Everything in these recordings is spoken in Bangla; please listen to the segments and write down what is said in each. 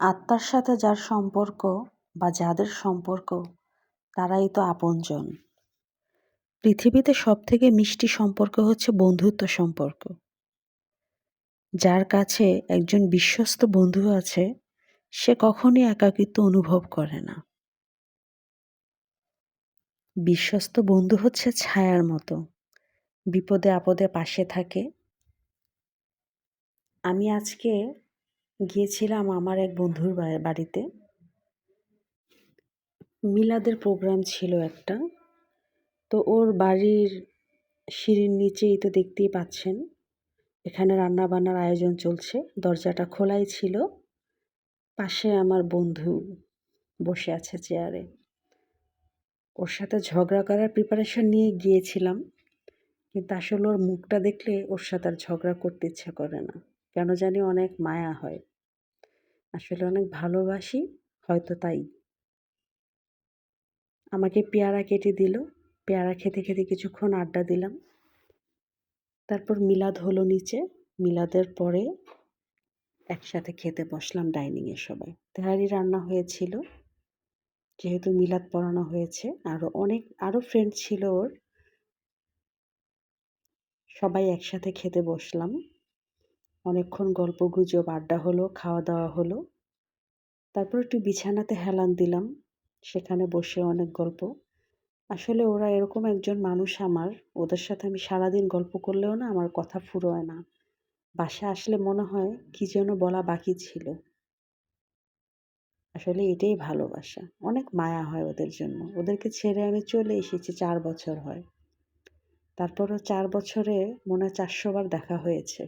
আত্মার সাথে যার সম্পর্ক বা যাদের সম্পর্ক, তারাই তো আপনজন। পৃথিবীতে সব থেকে মিষ্টি সম্পর্ক হচ্ছে বন্ধুত্ব সম্পর্ক। যার কাছে একজন বিশ্বস্ত বন্ধু আছে, সে কখনই একাকিত্ব অনুভব করে না। বিশ্বস্ত বন্ধু হচ্ছে ছায়ার মতো, বিপদে আপদে পাশে থাকে। আমি আজকে গিয়েছিলাম আমার এক বন্ধুর বাড়িতে। মিলাদের প্রোগ্রাম ছিল একটা। তো ওর বাড়ির সিঁড়ির নিচেই তো দেখতেই পাচ্ছেন, এখানে রান্না বান্নার আয়োজন চলছে। দরজাটা খোলাই ছিল। পাশে আমার বন্ধু বসে আছে চেয়ারে ওর সাথে ঝগড়া করার প্রিপারেশন নিয়ে গিয়েছিলাম, কিন্তু আসলে ওর মুখটা দেখলে ওর সাথে আর ঝগড়া করতে ইচ্ছা করে না। কেন জানি অনেক মায়া হয়। আসলে অনেক ভালোবাসি, হয়তো তাই। আমাকে পেয়ারা কেটে দিল। পেয়ারা খেতে খেতে কিছুক্ষণ আড্ডা দিলাম। তারপর মিলাদ হলো নিচে। মিলাদের পরে একসাথে খেতে বসলাম ডাইনিংয়ে সবাই তেহারি রান্না হয়েছিল। যেহেতু মিলাদ পড়ানো হয়েছে আরও অনেক আরও ফ্রেন্ড ছিল ওর। সবাই একসাথে খেতে বসলাম। অনেকক্ষণ গল্প গুজব, আড্ডা হলো, খাওয়া দাওয়া হলো। তারপর একটু বিছানাতে হেলান দিলাম, সেখানে বসে অনেক গল্প। আসলে ওরা এরকম একজন মানুষ আমার, ওদের সাথে আমি সারাদিন গল্প করলেও না আমার কথা ফুরোয় না। বাসা আসলে মনে হয় কি যেন বলা বাকি ছিল। আসলে এটাই ভালোবাসা। অনেক মায়া হয় ওদের জন্য। ওদেরকে ছেড়ে আমি চলে এসেছি চার বছর হয়। তারপরও চার বছরে মনে হয় চারশো বার দেখা হয়েছে।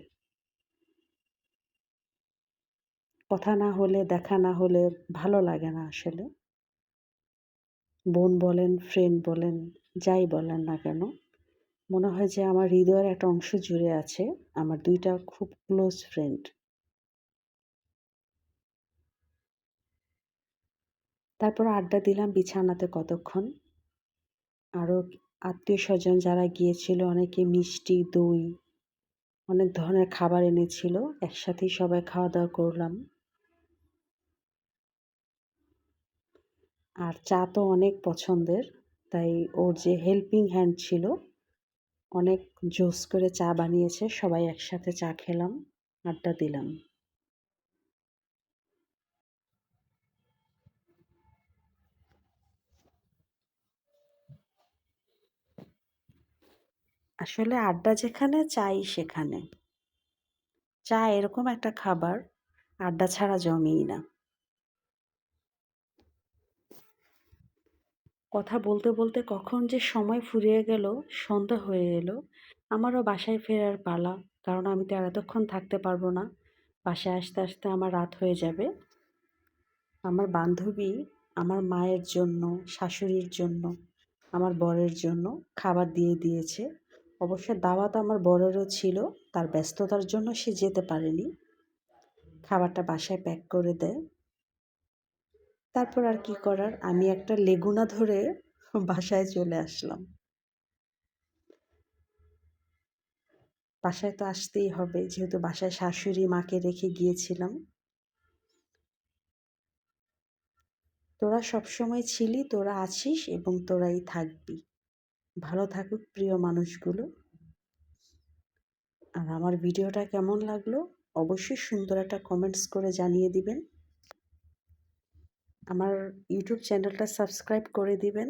কথা না হলে, দেখা না হলে ভালো লাগে না আসলে। বোন বলেন ফ্রেন্ড বলেন, যাই বলেন না কেন, মনে হয় যে আমার হৃদয়ের একটা অংশ জুড়ে আছে, আমার দুইটা খুব ক্লোজ ফ্রেন্ড তারপর আড্ডা দিলাম বিছানাতে কতক্ষণ। আরও আত্মীয় স্বজন যারা গিয়েছিল, অনেকে মিষ্টি, দই, অনেক ধরনের খাবার এনেছিল, একসাথেই সবাই খাওয়া দাওয়া করলাম। আর চা তো অনেক পছন্দের, তাই ওর যে হেল্পিং হ্যান্ড ছিল, অনেক জোস করে চা বানিয়েছে, সবাই একসাথে চা খেলাম, আড্ডা দিলাম। আসলে আড্ডা যেখানে, চাই সেখানে। চা এরকম একটা খাবার, আড্ডা ছাড়া জমেই না। কথা বলতে বলতে কখন যে সময় ফুরিয়ে গেল, সন্ধ্যা হয়ে এলো। আমারও বাসায় ফেরার পালা, কারণ আমি তো আর এতক্ষণ থাকতে পারব না। বাসায় আসতে আসতে আমার রাত হয়ে যাবে। আমার বান্ধবী আমার মায়ের জন্য, শাশুড়ির জন্য, আমার বরের জন্য খাবার দিয়ে দিয়েছে। অবশ্য দাওয়াত আমার বরেরও ছিল, তার ব্যস্ততার জন্য সে যেতে পারেনি। খাবারটা বাসায় প্যাক করে দেয়। তারপর আর কি করার? আমি একটা লেগুনা ধরে বাসায় চলে আসলাম। বাসায় তো আসতেই হবে, যেহেতু বাসায় শাশুড়ি মাকে রেখে গিয়েছিলাম। তোরা সবসময় ছিলি, তোরা আছিস এবং তোরাই থাকবি। ভালো থাকুক প্রিয় মানুষগুলো। আর আমার ভিডিওটা কেমন লাগল? অবশ্যই সুন্দর একটা কমেন্টস করে জানিয়ে দিবেন। আমার ইউটিউব চ্যানেলটা সাবস্ক্রাইব করে দিবেন।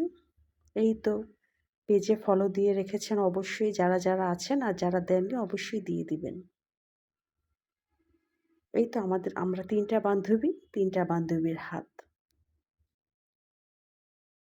এই তো পেজে ফলো দিয়ে রেখেছেন অবশ্যই যারা যারা আছেন আর যারা দেননি অবশ্যই দিয়ে দিবেন। এই তো আমাদের, আমরা তিনটা বান্ধবী, তিনটা বান্ধবীর হাত।